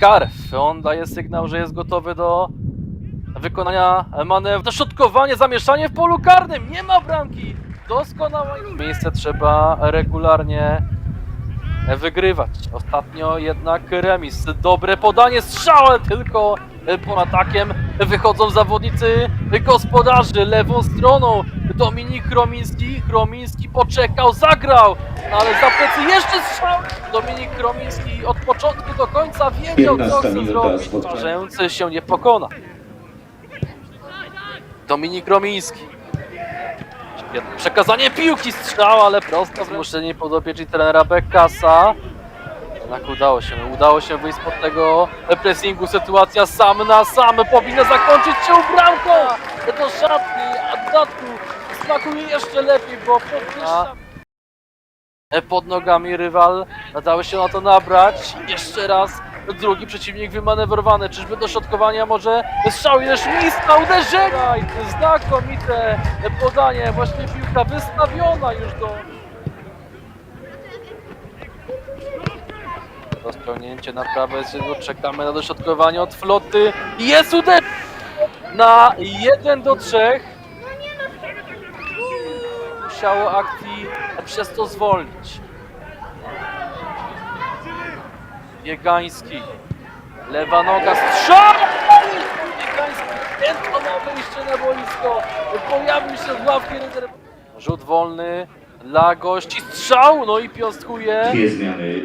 Garf. On daje sygnał, że jest gotowy do wykonania manewru. Doszutkowanie, zamieszanie w polu karnym. Nie ma bramki. Doskonałe miejsce trzeba regularnie wygrywać. Ostatnio jednak remis. Dobre podanie, strzał, tylko pod atakiem wychodzą zawodnicy gospodarzy lewą stroną. Dominik Chromiński, Chromiński poczekał, zagrał, no ale za plecy jeszcze strzał. Dominik Chromiński od początku do końca wiedział, co 15 chce zrobić. Stwarzający się nie pokona. Dominik Chromiński. Przekazanie piłki, strzał, ale prosto. Zmuszenie podopieczni trenera Bekasa. Jednak udało się, udało się wyjść spod tego pressingu. Sytuacja sam na sam powinna zakończyć się bramką do szatni, a dodatku smakuje jeszcze lepiej, bo podwyższa pod nogami rywal. Dało się na to nabrać. Jeszcze raz drugi przeciwnik wymanewrowany. Czyżby do środkowania może strzał ileż miejsca, to znakomite podanie. Właśnie piłka wystawiona już do... Rozpełnięcie na prawe skrzydło. Czekamy na dośrodkowanie od floty. Jest uder... Na 1 do 3. Musiało akcji przez to zwolnić. Biegański. Lewa noga, strzał! Biegański, piętno ma wyjście na boisko. Pojawił się z ławki rezerw. Rzut wolny dla gości, strzał, no i piąstkuje. Dwie zmiany,